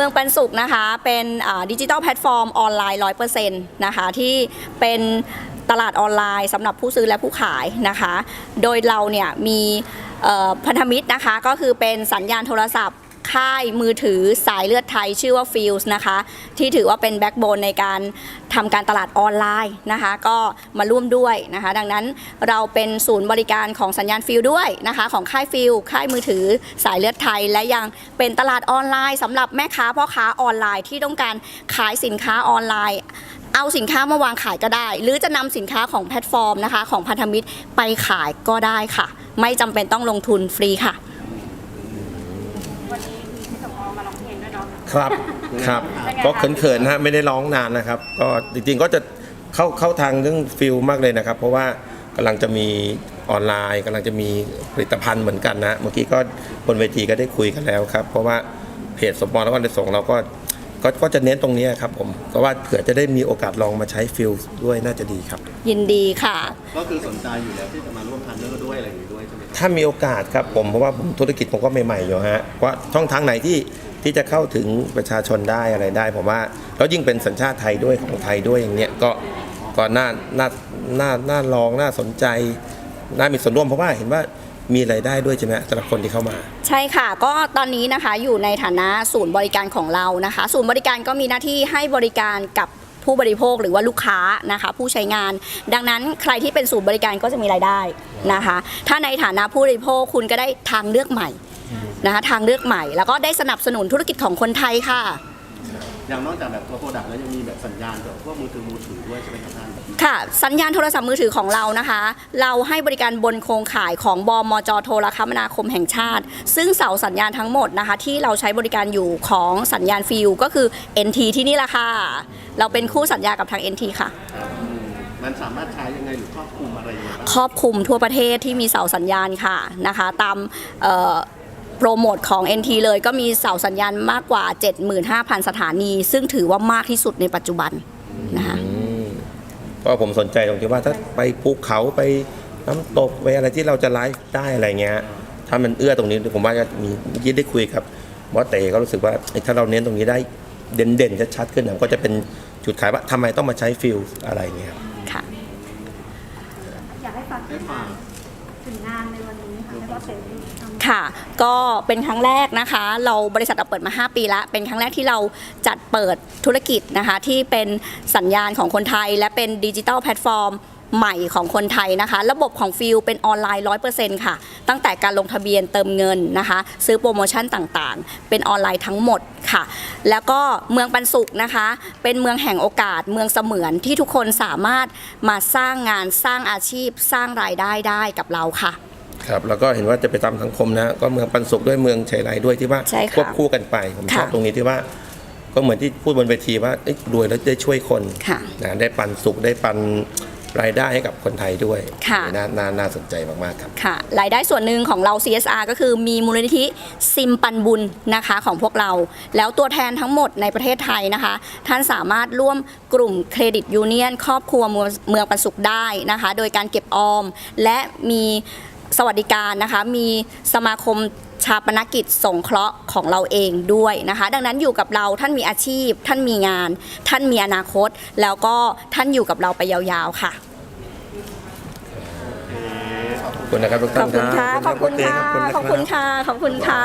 เมืองปันสุขนะคะ เป็นดิจิทัลแพลตฟอร์มออนไลน์ร้อยเปอร์เซ็นต์นะคะที่เป็นตลาดออนไลน์สำหรับผู้ซื้อและผู้ขายนะคะ โดยเราเนี่ยมีพันธมิตรนะคะก็คือเป็นสัญญาณโทรศัพท์ ค่ายมือถือสายเลือดไทยชื่อว่า f i e l s นะคะ ที่ถือว่าเป็นแบ็กโบนในการทำการตลาดออนไลน์นะคะ ก็มาร่วมด้วยนะคะ ดังนั้นเราเป็นศูนย์บริการของสัญญาณฟิลด้วยนะคะของค่ายฟิลค่ายมือถือสายเลือดไทย และยังเป็นตลาดออนไลน์สำหรับแม่ค้าพ่อค้าออนไลน์ที่ต้องการขายสินค้าออนไลน์ เอาสินค้ามาวางขายก็ได้ หรือจะนำสินค้าของแพลตฟอร์มนะคะของพันธมิตรไปขายก็ได้ค่ะ ไม่จำเป็นต้องลงทุนฟรีค่ะ วันนี้มีพี่สมพรมาร้องเพลงด้วยเนาะ ครับครับเป็นไงก็คะเขินๆนะฮะไม่ได้ร้องนานนะครับ ก็จริงๆก็จะเข้าเข้าทางเรื่องฟิลมากเลยนะครับ เพราะว่ากำลังจะมีออนไลน์กำลังจะมีผลิตภัณฑ์เหมือนกันนะเมื่อกี้ก็บนเวทีก็ได้คุยกันแล้วครับ เพราะว่าเพจสมปองแล้วก็ในส่งเราก็ก็ก็จะเน้นตรงนี้ครับผมก็ว่าเผื่อจะได้มีโอกาสลองมาใช้ฟิลด้วยน่าจะดีครับ ยินดีค่ะ ก็คือสนใจอยู่แล้วที่จะมาร่วมพันเนอร์ด้วยอะไรอย่างนี้ด้วยใช่ไหมครับถ้ามีโอกาสครับผมเพราะว่าผมธุรกิจผมก็ใหม่ๆอยู่ฮะว่าช่องทางไหนที่ ที่จะเข้าถึงประชาชนได้อะไรได้ผมว่าแล้วยิ่งเป็นสัญชาติไทยด้วยของไทยด้วยอย่างเนี้ยก็ก็น่าน่าน่าน่าลองน่าสนใจน่ามีส่วนร่วมเพราะว่าเห็นว่ามีรายได้ด้วยใช่ไหมสำหรับคนที่เข้ามา ใช่ค่ะ ก็ตอนนี้นะคะอยู่ในฐานะศูนย์บริการของเรานะคะ ศูนย์บริการก็มีหน้าที่ให้บริการกับผู้บริโภคหรือว่าลูกค้านะคะ ผู้ใช้งาน ดังนั้นใครที่เป็นศูนย์บริการก็จะมีรายได้นะคะ ถ้าในฐานะผู้บริโภคคุณก็ได้ทางเลือกใหม่ นะคะทางเลือกใหม่ แล้วก็ได้สนับสนุนธุรกิจของคนไทยค่ะ อย่างนอกจากแบบตัวโปรดักต์แล้วยังมีแบบสัญญาณกับพวกมือถือมือถือด้วยใช่ไหมครับท่าน ค่ะ สัญญาณโทรศัพท์มือถือของเรานะคะ เราให้บริการบนโครงข่ายของบมจโทรคมนาคมแห่งชาติ ซึ่งเสาสัญญาณทั้งหมดนะคะ ที่เราใช้บริการอยู่ของสัญญาณฟิลก็คือ NT ที่นี่แหละค่ะ เราเป็นคู่สัญญากับทาง NT ค่ะอืมมันสามารถใช้ยังไงหรือครอบคลุมอะไรยังไงบ้าง ครอบคลุมทั่วประเทศที่มีเสาสัญญาณค่ะนะคะ ตามเอ่อ โปรโมทของ NT เลยก็มีเสาสัญญาณมากกว่า 75,000 สถานี ซึ่งถือว่ามากที่สุดในปัจจุบันนะคะก็ผมสนใจตรงที่ว่าถ้าไปภูเขาไปน้ำตกไปอะไรที่เราจะไลฟ์ได้อะไรเงี้ยถ้ามันเอื้อตรงนี้ผมว่าจะมีเมื่อกี้ได้คุยกับบอสเตก็รู้สึกว่าเอ้ยถ้าเราเน้นตรงนี้ได้เด่นๆชัดๆขึ้นนะก็จะเป็นจุดขายว่าทำไมต้องมาใช้ฟิลอะไรเงี้ยครับค่ะอยากให้ฝากได้ฝาก ถึงงานในวันนี้ค่ะให้ว่าเสร็จทำ ค่ะ ก็เป็นครั้งแรกนะคะ เราบริษัทเราเปิดมา 5 ปีแล้วเป็นครั้งแรกที่เราจัดเปิดธุรกิจนะคะ ที่เป็นสัญญาณของคนไทย และเป็นดิจิ t a ลแพลตฟอร์ม ใหม่ของคนไทยนะคะ ระบบของฟิลเป็นออนไลน์ 100%ค่ะ ตั้งแต่การลงทะเบียนเติมเงินนะคะ ซื้อโปรโมชั่นต่างๆ เป็นออนไลน์ทั้งหมดค่ะ แล้วก็เมืองปันสุขนะคะ เป็นเมืองแห่งโอกาส เมืองเสมือนที่ทุกคนสามารถมาสร้างงานสร้างอาชีพ สร้างรายได้ได้กับเราค่ะครับแล้วก็เห็นว่าจะไปตามสังคมนะก็เมืองปันสุขด้วยเมืองชัยไรด้วยที่ว่าใช่ค่ะควบคู่กันไปผมชอบค่ะตรงนี้ที่ว่า ก็เหมือนที่พูดบนเวทีว่าเอ้ยรวยแล้วได้ช่วยคนค่ะนะได้ปันสุขได้ปัน รายได้ให้กับคนไทยด้วยค่ะน่าน่าน่าสนใจมากๆครับ ค่ะรายได้ส่วนหนึ่งของเรา CSR ก็คือมีมูลนิธิซิมปันบุญนะคะของพวกเรา แล้วตัวแทนทั้งหมดในประเทศไทยนะคะ ท่านสามารถร่วมกลุ่มเครดิตยูเนียนครอบครัวเมืองเมืองปันสุขได้นะคะ โดยการเก็บออม และมีสวัสดิการนะคะ มีสมาคม ชาปนกิจสงเคราะห์ของเราเองด้วยนะคะ ดังนั้นอยู่กับเราท่านมีอาชีพ ท่านมีงาน ท่านมีอนาคต แล้วก็ท่านอยู่กับเราไปยาวๆค่ะ ขอบคุณนะครับทุกขท่าอนบคุณค่ะรับขอบคุณค่ะรับขอบคุณค่ะ ขอบคุณค่ะ